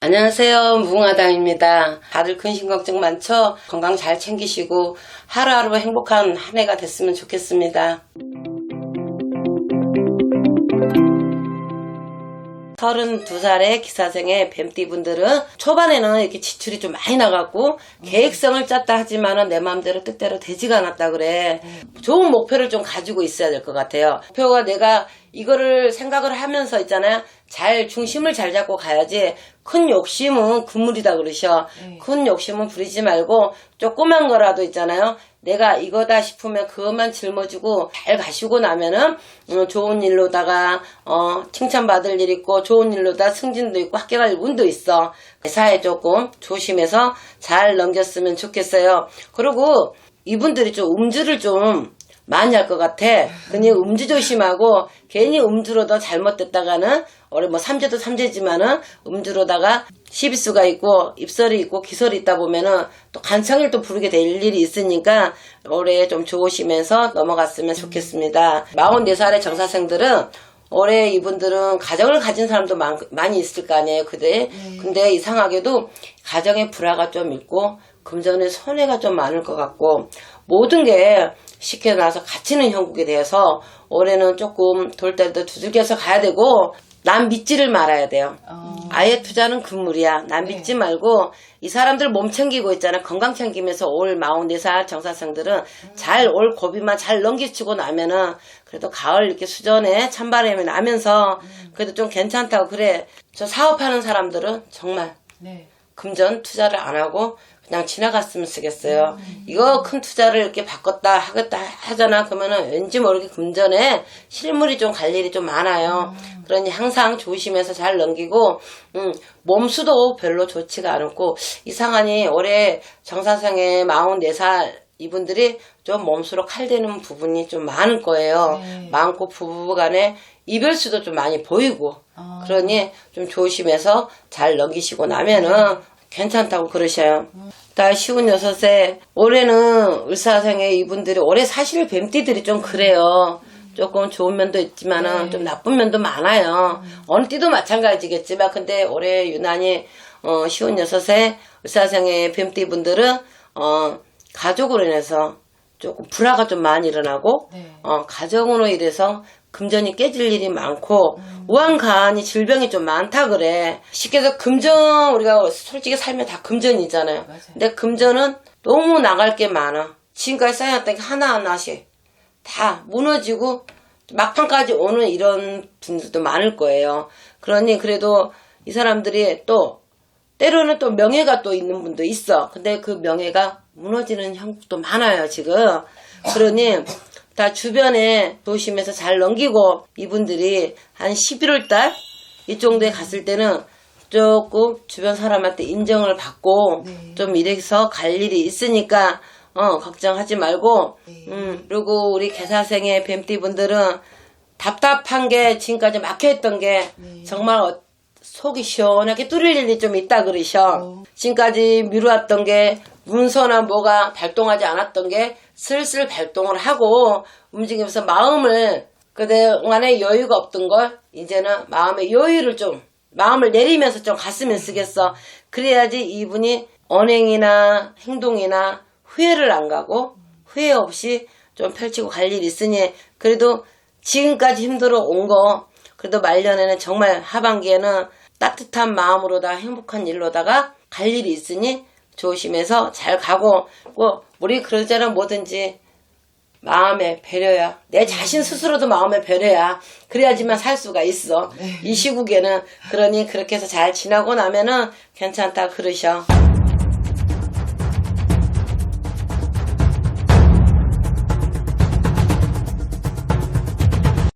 안녕하세요. 무궁화당입니다. 다들 근심 걱정 많죠? 건강 잘 챙기시고 하루하루 행복한 한 해가 됐으면 좋겠습니다. 32살의 기사생의 뱀띠분들은 초반에는 이렇게 지출이 좀 많이 나갔고 계획성을 짰다 하지만은 내 마음대로 뜻대로 되지가 않았다 그래. 좋은 목표를 좀 가지고 있어야 될 것 같아요. 목표가 내가 이거를 생각을 하면서 있잖아요. 잘 중심을 잘 잡고 가야지 큰 욕심은 금물이다 그러셔. 큰 욕심은 부리지 말고 조그만 거라도 있잖아요. 내가 이거다 싶으면 그것만 짊어지고 잘 가시고 나면은 음, 좋은 일로다가 어, 칭찬받을 일 있고 좋은 일로다 승진도 있고 합격할 운도 있어. 회사에 조금 조심해서 잘 넘겼으면 좋겠어요. 그리고 이분들이 좀 음주를 좀 많이 할 것 같아. 그니 음주 조심하고 괜히 음주로도 잘못됐다가는 올해 뭐 삼재도 삼재지만은 음주로다가 시비수가 있고 입설이 있고 기설이 있다 보면은 또 간청일 또 부르게 될 일이 있으니까 올해 좀 조심해서 넘어갔으면 좋겠습니다. 44살의 정사생들은 올해 이분들은 가정을 가진 사람도 많, 많이 있을 거 아니에요. 그대. 근데 이상하게도 가정에 불화가 좀 있고 금전에 손해가 좀 많을 것 같고 모든 게 쉽게 나서 갇히는 형국에 대해서 올해는 조금 돌 때도 두들겨서 가야 되고 남 믿지를 말아야 돼요. 아예 투자는 금물이야. 남 믿지 말고 이 사람들 몸 챙기고 있잖아. 건강 챙기면서 올 44살 정사생들은 잘올 고비만 잘 넘기치고 나면은 그래도 가을 이렇게 수전에 찬바람이 나면서 그래도 좀 괜찮다고 그래. 저 사업하는 사람들은 정말 네. 금전 투자를 안 하고 그냥 지나갔으면 쓰겠어요. 이거 큰 투자를 이렇게 바꿨다 하겠다 하잖아. 그러면은 왠지 모르게 금전에 실물이 좀 갈 일이 좀 많아요. 그러니 항상 조심해서 잘 넘기고 음, 몸수도 별로 좋지가 않고 이상하니 올해 정사생의 44살 이분들이 좀 몸수로 칼대는 부분이 좀 많을 거예요. 네. 많고 부부간에 이별수도 좀 많이 보이고 아. 그러니 좀 조심해서 잘 넘기시고 나면은 괜찮다고 그러셔요. 다 쉬운 여섯에 올해는 을사생의 이분들이 올해 사실 뱀띠들이 좀 그래요. 조금 좋은 면도 있지만은 네. 좀 나쁜 면도 많아요. 어느 띠도 마찬가지겠지만 근데 올해 유난히 어, 쉬운 여섯에 을사생의 뱀띠 분들은 어, 가족으로 인해서 조금 불화가 좀 많이 일어나고 네. 어, 가정으로 인해서 금전이 깨질 일이 많고 우한간이 질병이 좀 많다 그래. 쉽게 해서 금전 우리가 솔직히 살면 다 금전이잖아요. 맞아요. 근데 금전은 너무 나갈 게 많아. 지금까지 쌓여놨던 게 하나하나씩 다 무너지고 막판까지 오는 이런 분들도 많을 거예요. 그러니 그래도 이 사람들이 또 때로는 또 명예가 또 있는 분도 있어. 근데 그 명예가 무너지는 형국도 많아요, 지금. 그러니 다 주변에 조심해서 잘 넘기고 이분들이 한 11월 달 이 정도에 갔을 때는 조금 주변 사람한테 인정을 받고 네. 좀 이래서 갈 일이 있으니까 어, 걱정하지 말고 네. 음, 그리고 우리 개사생의 뱀띠 분들은 답답한 게 지금까지 막혀있던 게 네. 정말 어- 속이 시원하게 뚫릴 일이 좀 있다 그러셔. 어. 지금까지 미루었던 게 문서나 뭐가 발동하지 않았던 게 슬슬 발동을 하고 움직이면서 마음을 그동안에 여유가 없던 걸 이제는 마음의 여유를 좀 마음을 내리면서 좀 갔으면 쓰겠어. 그래야지 이분이 언행이나 행동이나 후회를 안 가고 후회 없이 좀 펼치고 갈 일이 있으니 그래도 지금까지 힘들어 온 거 그래도 말년에는 정말 하반기에는 따뜻한 마음으로다 행복한 일로다가 갈 일이 있으니 조심해서 잘 가고 뭐 우리 그러잖아 뭐든지. 마음의 배려야. 내 자신 스스로도 마음의 배려야. 그래야지만 살 수가 있어. 이 시국에는 그러니 그렇게 해서 잘 지나고 나면은 괜찮다 그러셔